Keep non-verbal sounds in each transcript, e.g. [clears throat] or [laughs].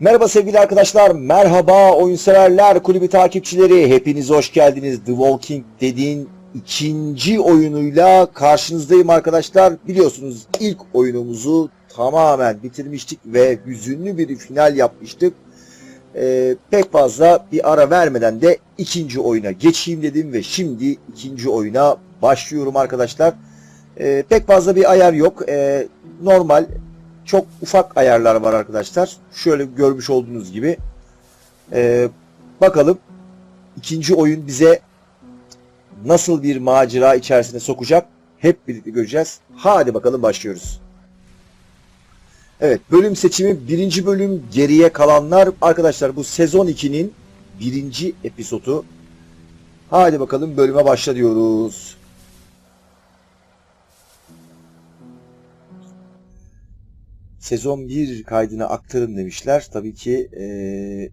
Merhaba sevgili arkadaşlar, merhaba oyunseverler, kulübü takipçileri, hepiniz hoş geldiniz. The Walking Dead'in ikinci oyunuyla karşınızdayım arkadaşlar. Biliyorsunuz ilk oyunumuzu tamamen bitirmiştik ve hüzünlü bir final yapmıştık. Ee, pek fazla bir ara vermeden de ikinci oyuna geçeyim dedim ve şimdi ikinci oyuna başlıyorum arkadaşlar. Ee, pek fazla bir ayar yok. Ee, normal çok ufak ayarlar var arkadaşlar. Şöyle görmüş olduğunuz gibi. Ee, bakalım ikinci oyun bize nasıl bir macera içerisine sokacak hep birlikte göreceğiz. Hadi bakalım başlıyoruz. Evet bölüm seçimi birinci bölüm geriye kalanlar arkadaşlar bu sezon 2'nin birinci episodu. Hadi bakalım bölüme başla diyoruz. Sezon 1 kaydına aktarın demişler. Tabii ki eee,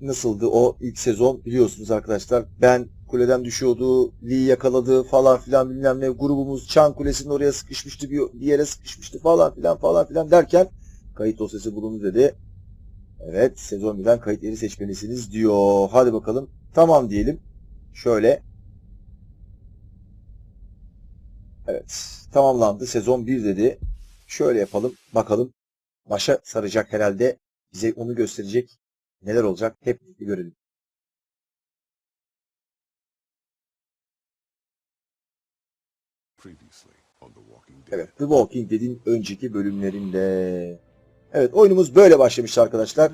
nasıldı o ilk sezon biliyorsunuz arkadaşlar. Ben kuleden düşüyordu, Lee yakaladı falan filan bilmem ne. Grubumuz Çan Kulesi'nin oraya sıkışmıştı, bir, bir yere sıkışmıştı falan filan falan filan derken kayıt dosyası bulundu dedi. Evet sezon 1'den kayıt yeri seçmelisiniz diyor. Hadi bakalım. Tamam diyelim. Şöyle. Evet. Tamamlandı. Sezon 1 dedi. Şöyle yapalım. Bakalım. Başa saracak herhalde. Bize onu gösterecek. Neler olacak? Hep birlikte görelim. Evet. The Walking Dead'in önceki bölümlerinde. Evet. Oyunumuz böyle başlamıştı arkadaşlar.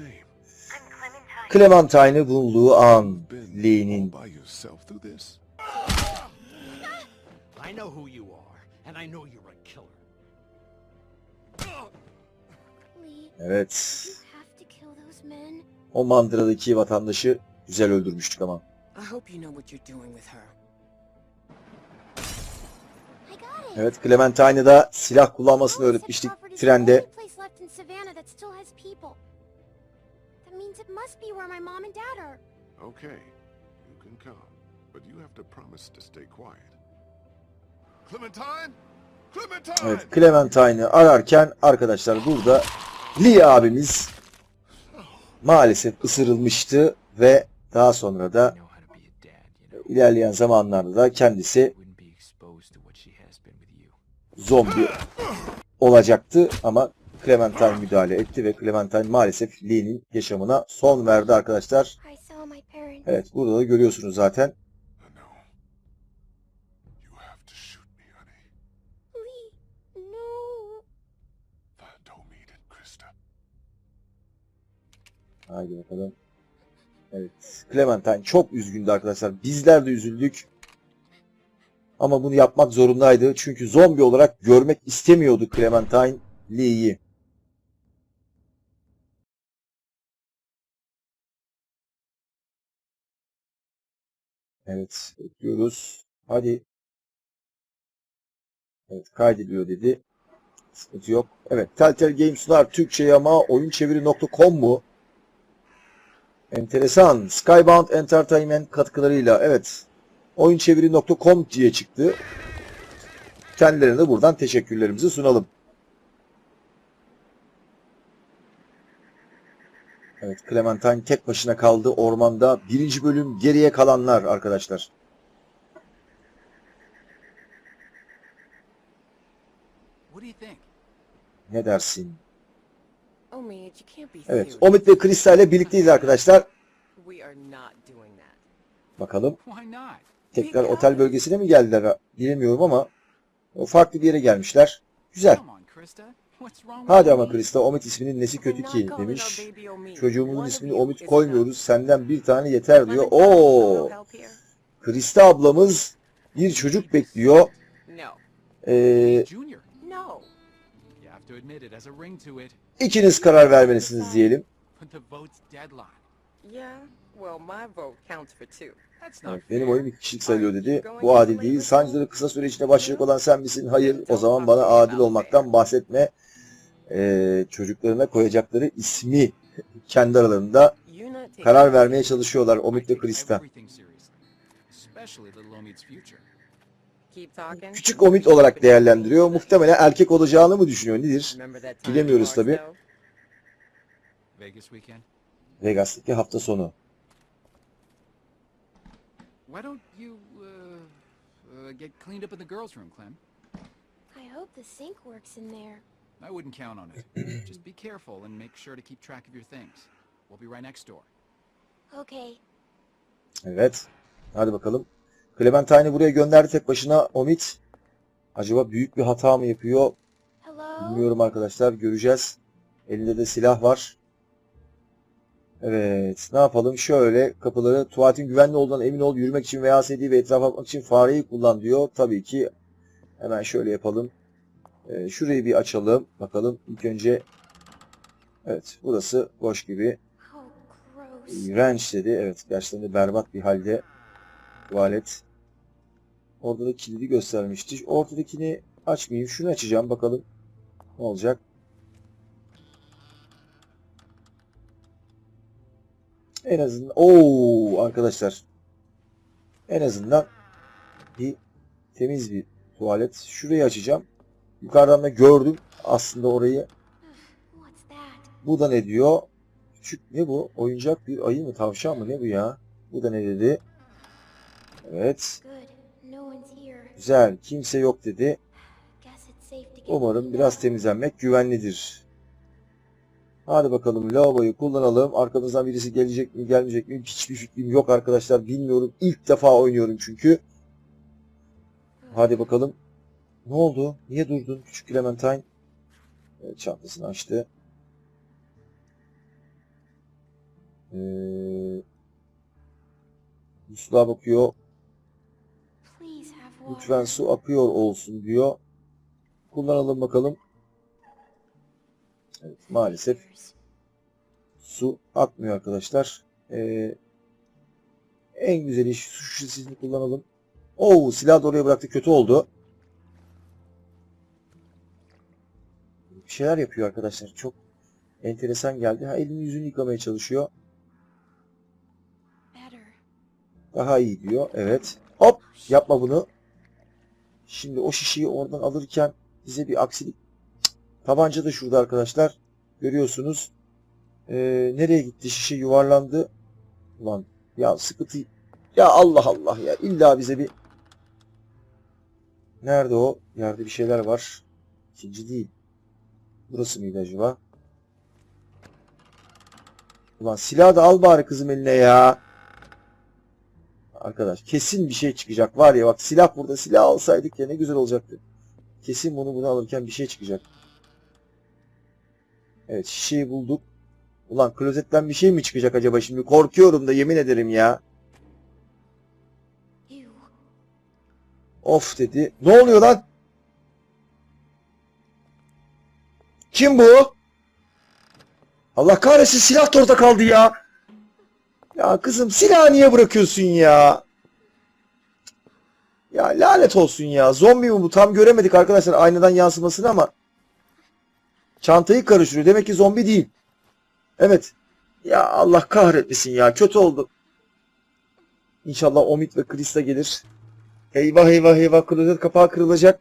Clementine'ı bulduğu an. Lee'nin? I know who you are, and I know you're Evet. O mandıradaki vatandaşı güzel öldürmüştük ama. Evet. Clementine'ı da silah kullanmasını öğretmiştik trende. Okay, you can come, but you have to promise to stay quiet. Clementine? Clementine! Evet. Clementine'ı ararken arkadaşlar burada Lee abimiz maalesef ısırılmıştı ve daha sonra da ilerleyen zamanlarda da kendisi zombi olacaktı ama Clementine müdahale etti ve Clementine maalesef Lee'nin yaşamına son verdi arkadaşlar. Evet burada da görüyorsunuz zaten. Haydi bakalım. Evet. Clementine çok üzgündü arkadaşlar. Bizler de üzüldük. Ama bunu yapmak zorundaydı. Çünkü zombi olarak görmek istemiyordu Clementine Lee'yi. Evet. Bekliyoruz. Hadi. Evet kaydediyor dedi. Sıkıntı yok. Evet. Telltale Games sunar Türkçe'yi ama oyunçeviri.com mu? Enteresan. Skybound Entertainment katkılarıyla evet. Oyunçeviri.com diye çıktı. Kendilerine de buradan teşekkürlerimizi sunalım. Evet Clementine tek başına kaldı ormanda. Birinci bölüm geriye kalanlar arkadaşlar. What do you think? Ne dersin? Oh, Mitch, you can't be Evet serious. Omid ve Krista ile birlikteyiz arkadaşlar. Bakalım tekrar otel bölgesine mi geldiler bilemiyorum ama farklı bir yere gelmişler. Güzel. Hadi ama Krista Omid isminin nesi kötü We're ki demiş. our baby Omid. Çocuğumuzun ismini Omid koymuyoruz. Senden bir tane yeter diyor. Oo. Krista ablamız bir çocuk bekliyor. Ee, ikiniz karar vermelisiniz diyelim. But the vote's deadline. Yeah. Well, my vote counts for two. That's not Evet, fair. benim oyum iki kişilik sayılıyor dedi. Bu adil değil. Sancıları kısa süre içinde başlayacak olan sen misin? Hayır. O zaman bana adil olmaktan bahsetme. Ee, çocuklarına koyacakları ismi [laughs] kendi aralarında You're not taking karar vermeye seriously. çalışıyorlar Omid ve Krista. Küçük Omid olarak değerlendiriyor. Muhtemelen erkek olacağını mı düşünüyor? Nedir? Bilemiyoruz weekend? Vegas'taki hafta sonu. Why don't you, uh, uh, get cleaned up in the girls' room, Clem? I hope the sink works in there. I wouldn't count on it. [clears throat] Just be careful and make sure to keep track of your things. We'll be right next door. Okay. Evet. Hadi bakalım. Clementine'i buraya gönderdi tek başına Omid. Acaba büyük bir hata mı yapıyor? Bilmiyorum arkadaşlar. Göreceğiz. Elinde de silah var. Evet. Ne yapalım? Şöyle kapıları tuvaletin güvenli olduğundan emin ol. Yürümek için veya sediği ve etrafa bakmak için fareyi kullan diyor. Tabii ki hemen şöyle yapalım. Ee, şurayı bir açalım. Bakalım. İlk önce Evet. Burası boş gibi. İğrenç dedi. Evet. Gerçekten de berbat bir halde. Tuvalet. Orada da kilidi göstermişti. Ortadakini açmayayım. Şunu açacağım. Bakalım ne olacak. En azından Oo arkadaşlar. En azından bir temiz bir tuvalet. Şurayı açacağım. Yukarıdan da gördüm aslında orayı. Bu da ne diyor? Küçük ne bu? Oyuncak bir ayı mı tavşan mı ne bu ya? Bu da ne dedi? Evet. Güzel. Kimse yok dedi. Umarım biraz temizlenmek güvenlidir. Hadi bakalım lavaboyu kullanalım. Arkamızdan birisi gelecek mi gelmeyecek mi? Hiçbir fikrim yok arkadaşlar. Bilmiyorum. İlk defa oynuyorum çünkü. Hadi bakalım. Ne oldu? Niye durdun küçük Clementine? Evet, çantasını açtı. Ee, musluğa bakıyor. Lütfen su akıyor olsun diyor. Kullanalım bakalım. Evet, maalesef su akmıyor arkadaşlar. Ee, en güzeli şu su şişesini kullanalım. Oo silah da oraya bıraktı. Kötü oldu. Bir şeyler yapıyor arkadaşlar. Çok enteresan geldi. Ha, elini yüzünü yıkamaya çalışıyor. Daha iyi diyor. Evet. Hop yapma bunu. Şimdi o şişeyi oradan alırken bize bir aksilik. Tabanca da şurada arkadaşlar. Görüyorsunuz. Ee, nereye gitti? Şişe yuvarlandı. Ulan ya sıkıntı. Ya Allah Allah ya. İlla bize bir Nerede o? Yerde bir şeyler var. İkinci değil. Burası mıydı acaba? Ulan silah da al bari kızım eline ya. Arkadaş kesin bir şey çıkacak. Var ya bak silah burada. Silah alsaydık ya ne güzel olacaktı. Kesin bunu bunu alırken bir şey çıkacak. Evet şişeyi bulduk. Ulan klozetten bir şey mi çıkacak acaba şimdi? Korkuyorum da yemin ederim ya. Of dedi. Ne oluyor lan? Kim bu? Allah kahretsin silah da kaldı ya. Ya kızım silahı niye bırakıyorsun ya? Ya lanet olsun ya. Zombi mi bu? Tam göremedik arkadaşlar aynadan yansımasını ama. Çantayı karıştırıyor. Demek ki zombi değil. Evet. Ya Allah kahretmesin ya. Kötü oldu. İnşallah Omid ve Krista gelir. Eyvah eyvah eyvah klozet kapağı kırılacak.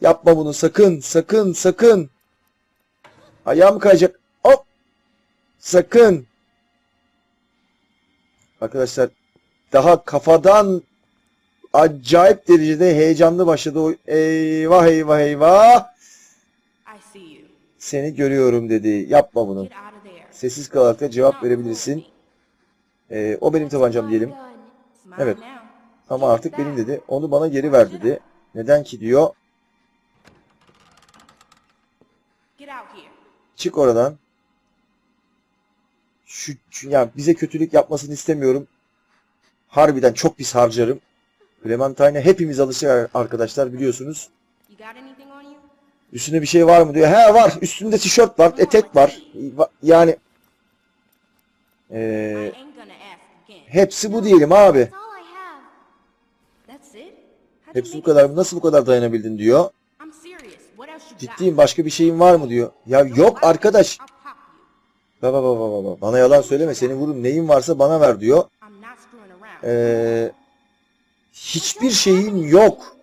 Yapma bunu sakın sakın sakın. Ayağım kayacak. Hop. Sakın. Arkadaşlar daha kafadan acayip derecede heyecanlı başladı. o- Eyvah eyvah eyvah. Seni görüyorum dedi. Yapma bunu. Sessiz kalarak da cevap verebilirsin. Ee, o benim tabancam diyelim. Evet. Ama artık benim dedi. Onu bana geri ver dedi. Neden ki diyor. Çık oradan. Şu, şu- ya bize kötülük yapmasını istemiyorum. Harbiden çok pis harcarım. Clementine hepimiz alışır arkadaşlar biliyorsunuz. Üstünde bir şey var mı diyor. He var. Üstünde tişört var, etek var. Va- Yani again. hepsi bu diyelim abi. Hepsi bu kadar. it? Nasıl bu kadar dayanabildin diyor. Ciddiyim başka bir şeyin var mı diyor. Ya yok arkadaş. Baba baba baba. Bana yalan söyleme. Seni vururum. Neyin varsa bana ver diyor. Eee hiçbir şeyin yok.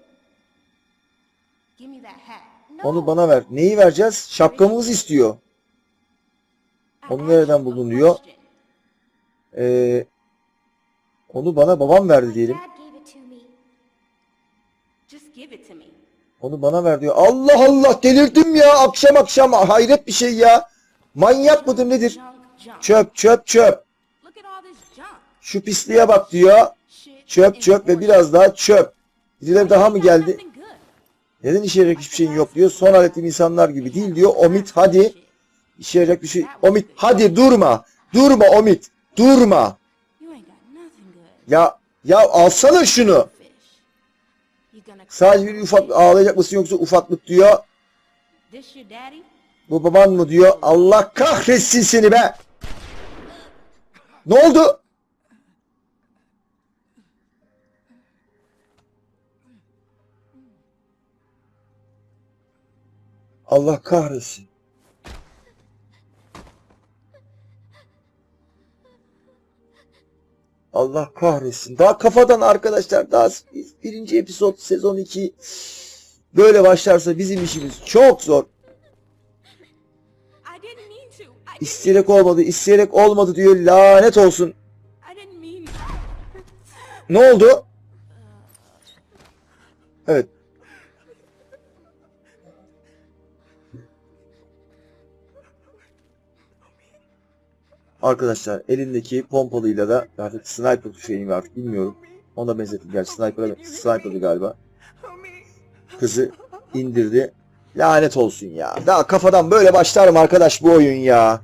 Onu bana ver. Neyi vereceğiz? Şapkamızı istiyor. Onu nereden buldun diyor. Ee, onu bana babam verdi diyelim. Onu bana ver diyor. Allah Allah delirdim ya akşam akşam hayret bir şey ya. Manyak mıdır nedir? Çöp çöp çöp. Şu pisliğe bak diyor. Çöp çöp ve biraz daha çöp. Birileri daha mı geldi? Neden işe yarayacak hiçbir şeyin yok diyor. Son hallettiğim insanlar gibi değil diyor. Omit hadi. İşe yarayacak bir şey. Omit hadi durma. Durma Omit. Durma. Ya ya alsana şunu. Sadece bir ufak ağlayacak mısın yoksa ufaklık diyor. Bu baban mı diyor. Allah kahretsin seni be. Ne oldu? Allah kahretsin. Allah kahretsin. Daha kafadan arkadaşlar daha birinci episod sezon 2 böyle başlarsa bizim işimiz çok zor. İsteyerek olmadı, isteyerek olmadı diyor. Lanet olsun. Ne oldu? Evet. Arkadaşlar elindeki pompalıyla da artık sniper mi artık bilmiyorum. Ona benzettim. Gerçi sniper'a sniper'dı galiba. Kızı indirdi. Lanet olsun ya. Daha kafadan böyle başlar mı arkadaş bu oyun ya?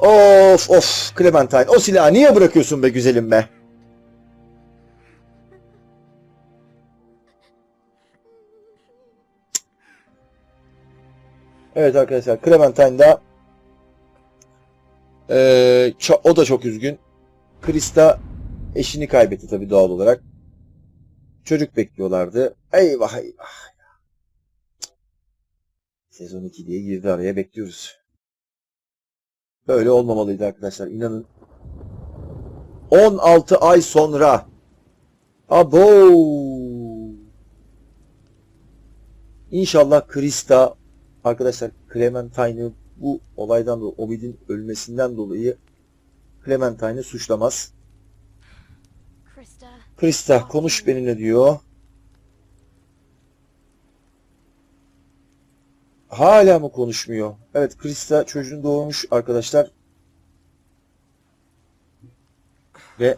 Of of Clementine o silahı niye bırakıyorsun be güzelim be? Evet arkadaşlar Clementine da ço- o da çok üzgün. Krista eşini kaybetti tabii doğal olarak. Çocuk bekliyorlardı. Eyvah eyvah. Sezon 2 diye girdi araya bekliyoruz. Böyle olmamalıydı arkadaşlar inanın. 16 ay sonra. Abo. İnşallah Krista arkadaşlar Clementine'ı bu olaydan dolayı Ovid'in ölmesinden dolayı Clementine'ı suçlamaz. Krista. Krista konuş benimle diyor. Hala mı konuşmuyor? Evet Krista çocuğunu doğurmuş arkadaşlar. Ve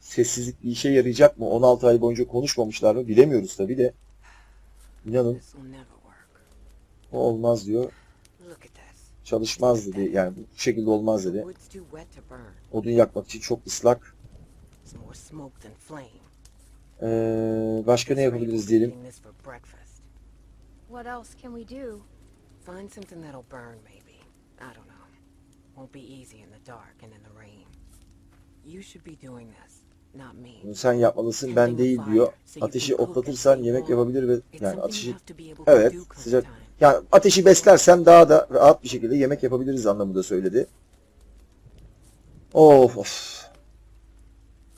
sessizlik bir işe yarayacak mı? 16 ay boyunca konuşmamışlar mı? Bilemiyoruz tabi de. İnanın o olmaz diyor. Çalışmaz dedi. Yani bu şekilde olmaz dedi. Odun yakmak için çok ıslak. Ee, başka ne yapabiliriz diyelim. What else can we do? Find something that'll burn, maybe. I don't know. Won't be easy in the dark and in the rain. You should be doing this, not me. Bunu sen yapmalısın ben değil diyor. Ateşi otlatırsan yemek yapabilir ve yani ateşi evet sıcak yani ateşi beslersen daha da rahat bir şekilde yemek yapabiliriz anlamında söyledi. Of of.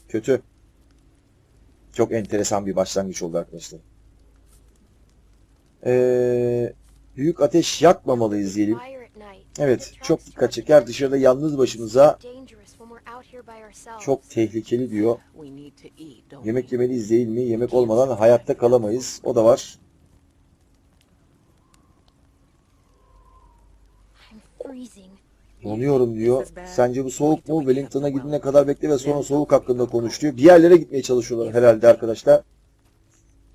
Kötü. Çok enteresan bir başlangıç oldu arkadaşlar. Ee, büyük ateş yakmamalıyız diyelim. Evet çok dikkat çeker. Dışarıda yalnız başımıza çok tehlikeli diyor. Yemek yemeliyiz değil mi? Yemek olmadan hayatta kalamayız. O da var. Donuyorum diyor. Sence bu soğuk mu? Wellington'a gidene kadar bekle ve sonra soğuk hakkında konuş diyor. Bir yerlere gitmeye çalışıyorlar herhalde arkadaşlar.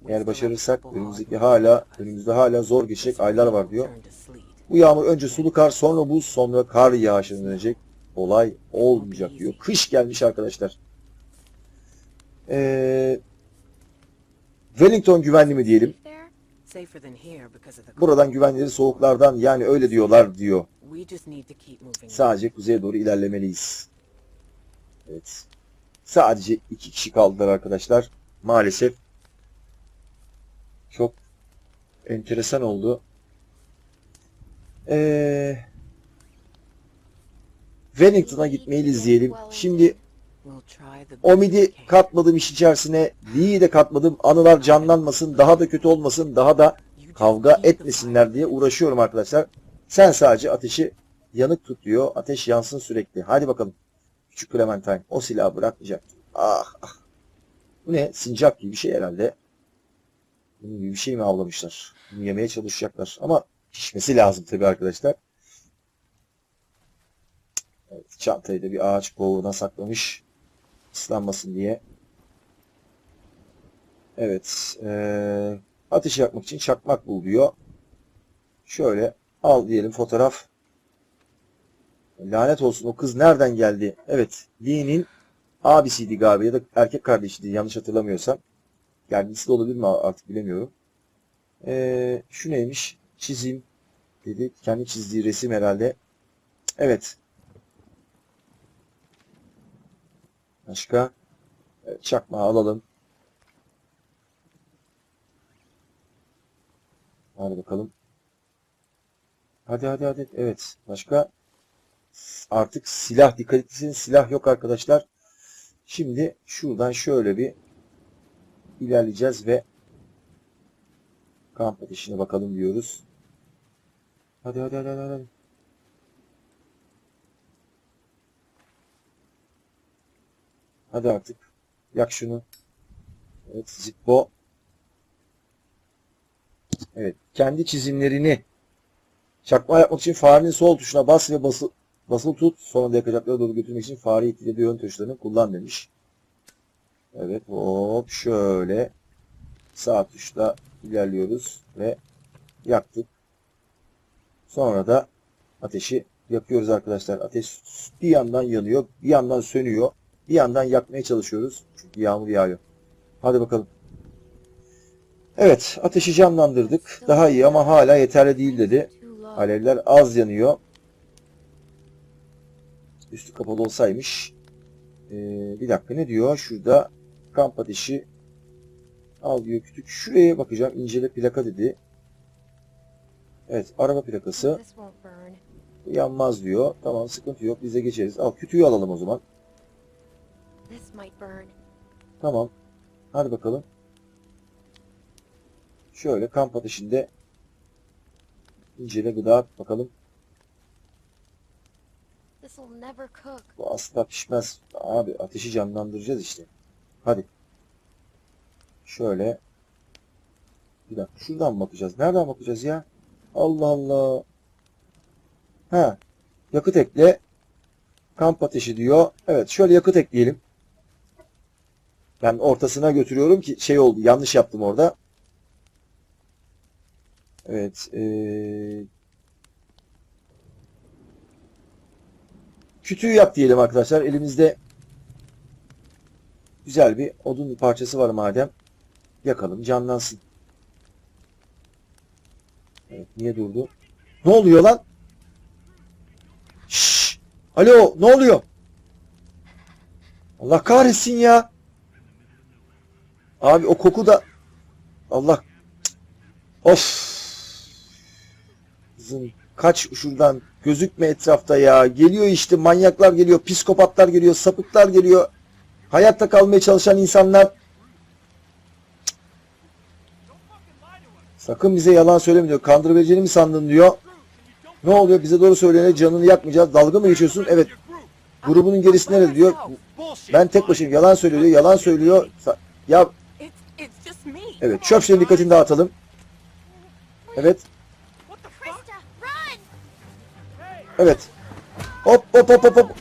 Eğer başarırsak önümüzdeki hala önümüzde hala zor geçecek aylar var diyor. Bu yağmur önce sulu kar sonra buz sonra kar yağışına dönecek. Olay olmayacak diyor. Kış gelmiş arkadaşlar. Ee, Wellington güvenli mi diyelim? Buradan güvenleri soğuklardan yani öyle diyorlar diyor. Sadece kuzeye doğru ilerlemeliyiz. Evet. Sadece iki kişi kaldılar arkadaşlar. Maalesef. Çok enteresan oldu. Ee, Wellington'a gitmeyi izleyelim. Şimdi Omid'i katmadım iş içerisine. Lee'yi de katmadım. Anılar canlanmasın. Daha da kötü olmasın. Daha da kavga etmesinler diye uğraşıyorum arkadaşlar. Sen sadece ateşi yanık tut diyor. Ateş yansın sürekli. Hadi bakalım. Küçük Clementine. O silahı bırakmayacak. Ah ah. Bu ne? Sincap gibi bir şey herhalde. Gibi bir şey mi avlamışlar? Yemeye çalışacaklar. Ama pişmesi lazım tabii arkadaşlar. Evet, çantayı da bir ağaç kovuğuna saklamış. Islanmasın diye. Evet. eee ateş yakmak için çakmak bul. Şöyle al diyelim fotoğraf. Lanet olsun o kız nereden geldi? Evet. Lee'nin abisiydi galiba ya da erkek kardeşiydi yanlış hatırlamıyorsam. Kendisi de olabilir mi artık bilemiyorum. Ee, şu neymiş? Çizim dedi. Kendi çizdiği resim herhalde. Evet. Başka? Evet, çakmağı alalım. Hadi bakalım. Hadi hadi hadi. Evet. Başka? Artık silah. Dikkat etseniz silah yok arkadaşlar. Şimdi şuradan şöyle bir ilerleyeceğiz ve kamp ateşine bakalım diyoruz. Hadi hadi hadi hadi. hadi. Hadi artık. Yak şunu. Evet Zippo. Evet. Kendi çizimlerini çakma yapmak için farenin sol tuşuna bas ve basılı, basılı tut. Sonra da yakacaklara doğru götürmek için fare itilediği yön tuşlarını kullan demiş. Evet. Hop şöyle sağ tuşla ilerliyoruz ve yaktık. Sonra da ateşi yakıyoruz arkadaşlar. Ateş bir yandan yanıyor, bir yandan sönüyor. Bir yandan yakmaya çalışıyoruz. Çünkü yağmur yağıyor. Hadi bakalım. Evet, ateşi canlandırdık. Daha iyi ama hala yeterli değil dedi. Alevler az yanıyor. Üstü kapalı olsaymış. Ee, bir dakika ne diyor? Şurada kamp ateşi al diyor kütük. Şuraya bakacağım. İncele plaka dedi. Evet, araba plakası. Yanmaz diyor. Tamam sıkıntı yok. Biz de geçeriz. Al kütüğü alalım o zaman. Tamam. Hadi bakalım. Şöyle kamp ateşinde incele gıda bakalım. Bu asla pişmez. Abi ateşi canlandıracağız işte. Hadi. Şöyle. Bir dakika. Şuradan bakacağız. Nereden bakacağız ya? Allah Allah. Ha. Yakıt ekle. Kamp ateşi diyor. Evet. Şöyle yakıt ekleyelim. Ben ortasına götürüyorum ki şey oldu. Yanlış yaptım orada. Evet. Ee, kütüğü yap diyelim arkadaşlar. Elimizde güzel bir odun parçası var madem. Yakalım canlansın. Evet, niye durdu? Ne oluyor lan? Şşş! Alo, ne oluyor? Allah kahretsin ya. Abi o koku da Allah Of. Kızım kaç şuradan gözükme etrafta ya. Geliyor işte manyaklar geliyor, psikopatlar geliyor, sapıklar geliyor. Hayatta kalmaya çalışan insanlar. Sakın bize yalan söyleme diyor. Kandırabileceğini mi sandın diyor. Ne oluyor? Bize doğru söyleyene canını yakmayacağız. Dalga mı geçiyorsun? Evet. Grubunun gerisi nerede diyor. Ben tek başımayım. Yalan söylüyor diyor. Yalan söylüyor. Ya evet. Çöp şişenin dikkatini dağıtalım. Evet. Evet. Hop hop hop hop hop.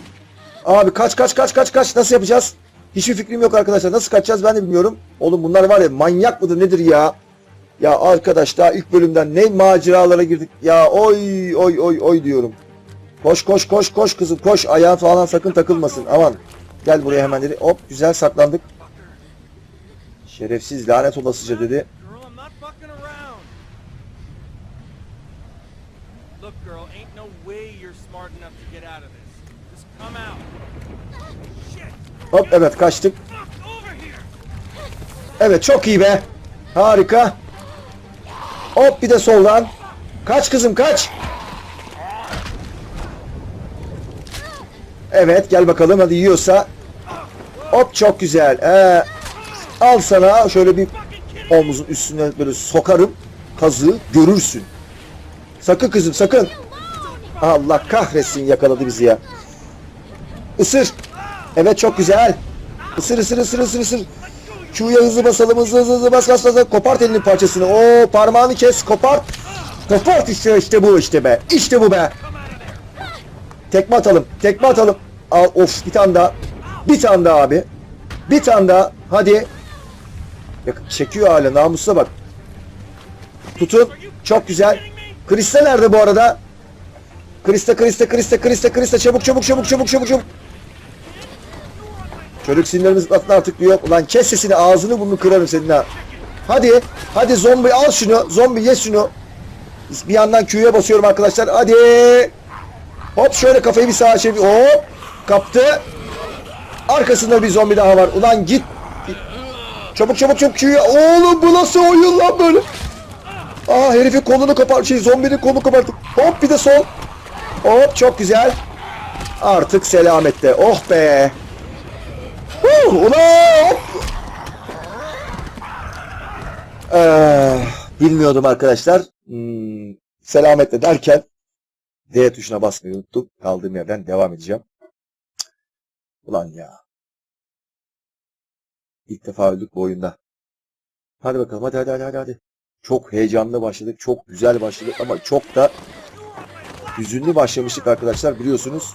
Abi kaç kaç kaç kaç kaç nasıl yapacağız? Hiçbir fikrim yok arkadaşlar. Nasıl kaçacağız ben de bilmiyorum. Oğlum bunlar var ya manyak mıdır nedir ya? Ya arkadaş daha ilk bölümden ne maceralara girdik. Ya oy oy oy oy diyorum. Koş koş koş koş kızım koş. Ayağın falan sakın takılmasın. Aman. Gel buraya hemen dedi. Hop güzel saklandık. Şerefsiz lanet olasıca dedi. Look, girl, ain't no way you're smart enough to get out of this. Hop evet kaçtık. Evet çok iyi be. Harika. Hop bir de soldan. Kaç kızım kaç. Evet gel bakalım hadi yiyorsa. Hop çok güzel. Ee, al sana şöyle bir omuzun üstüne böyle sokarım. Kazığı görürsün. Sakın kızım sakın. Allah kahretsin yakaladı bizi ya. Isır. Evet çok güzel. Isır ısır ısır ısır ısır. Q'ya hızlı basalım hızlı hızlı hızlı bas bas bas. Kopart elinin parçasını. Oo parmağını kes kopart. Kopart işte işte bu işte be. İşte bu be. Tekme atalım. Tekme atalım. Al of bir tane daha. Bir tane daha abi. Bir tane daha. Hadi. Çekiyor hala namusuna bak. Tutun. Çok güzel. Krista nerede bu arada? Krista, Krista, Krista, Krista, Krista. Çabuk, çabuk, çabuk, çabuk, çabuk, çabuk. Çocuk sinirlerimiz zıplatma artık diyor. Ulan kes sesini, ağzını burnunu kırarım senin ha. Hadi, hadi zombi al şunu. Zombi ye şunu. Bir yandan Q'ya basıyorum arkadaşlar. Hadi. Hop şöyle kafayı bir sağa çevir. Hop. Kaptı. Arkasında bir zombi daha var. Ulan git. Çabuk çabuk çabuk Q'ya. Oğlum bu nasıl oyun lan böyle? Aa herifin kolunu kopar. Şey zombinin kolunu koparttım. Hop bir de sol. Hop çok güzel. Artık selamette. Oh be. Ulan. Ee, bilmiyordum arkadaşlar. Hmm, selametle derken D tuşuna basmayı unuttum. Kaldığım yerden devam edeceğim. Ulan ya. İlk defa öldük bu oyunda. Hadi bakalım hadi hadi hadi hadi. Çok heyecanlı başladık. Çok güzel başladık ama çok da hüzünlü başlamıştık arkadaşlar biliyorsunuz.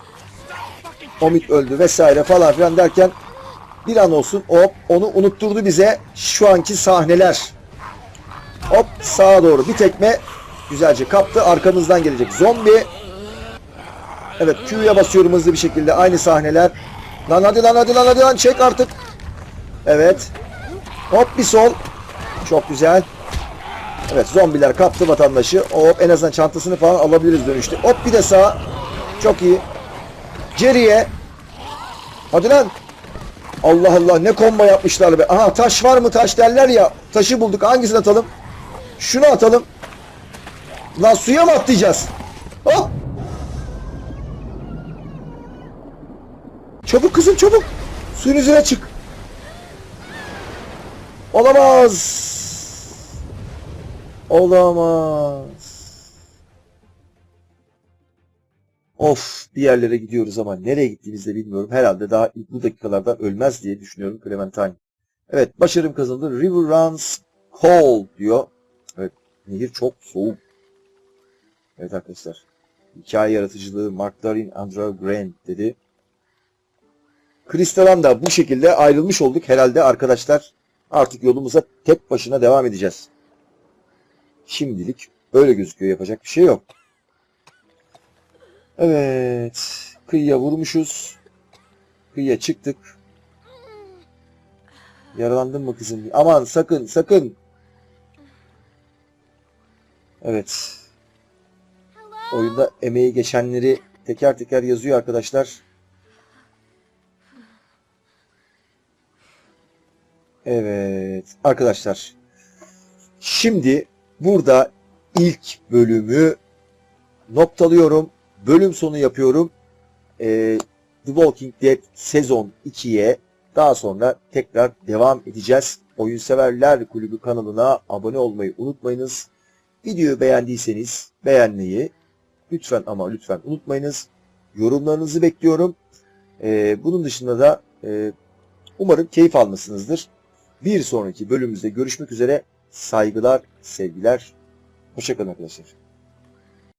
Omid öldü vesaire falan filan derken bir an olsun hop onu unutturdu bize şu anki sahneler. Hop sağa doğru bir tekme güzelce kaptı. Arkamızdan gelecek zombi. Evet Q'ya basıyorum hızlı bir şekilde aynı sahneler. Lan hadi lan hadi lan hadi lan çek artık. Evet. Hop bir sol. Çok güzel. Evet zombiler kaptı vatandaşı. Hop en azından çantasını falan alabiliriz dönüşte. Hop bir de sağ. Çok iyi. Geriye. Hadi lan. Allah Allah ne komba yapmışlar be. Aha taş var mı taş derler ya. Taşı bulduk. Hangisini atalım? Şunu atalım. Lan suya mı atlayacağız? Hop. Çabuk kızım çabuk. Suyun üzerine çık. Olamaz. Olamaz. Of bir yerlere gidiyoruz ama nereye gittiğimizi de bilmiyorum. Herhalde daha ilk bu dakikalarda ölmez diye düşünüyorum Clementine. Evet başarım kazandı. River runs cold diyor. Evet nehir çok soğuk. Evet arkadaşlar. Hikaye yaratıcılığı Mark Darin, Andrew Grant dedi. Kristal'dan da bu şekilde ayrılmış olduk herhalde arkadaşlar. Artık yolumuza tek başına devam edeceğiz. Şimdilik öyle gözüküyor. Yapacak bir şey yok. Evet. Kıyıya vurmuşuz. Kıyıya çıktık. Yaralandın mı kızım? Aman sakın sakın. Evet. Oyunda emeği geçenleri teker teker yazıyor arkadaşlar. Evet arkadaşlar. Şimdi burada ilk bölümü noktalıyorum. Bölüm sonu yapıyorum. Ee, The Walking Dead sezon 2'ye daha sonra tekrar devam edeceğiz. Oyun Severler Kulübü kanalına abone olmayı unutmayınız. Videoyu beğendiyseniz beğenmeyi lütfen ama lütfen unutmayınız. Yorumlarınızı bekliyorum. Ee, bunun dışında da e, umarım keyif almışsınızdır. Bir sonraki bölümümüzde görüşmek üzere. Saygılar, sevgiler. Hoşçakalın arkadaşlar.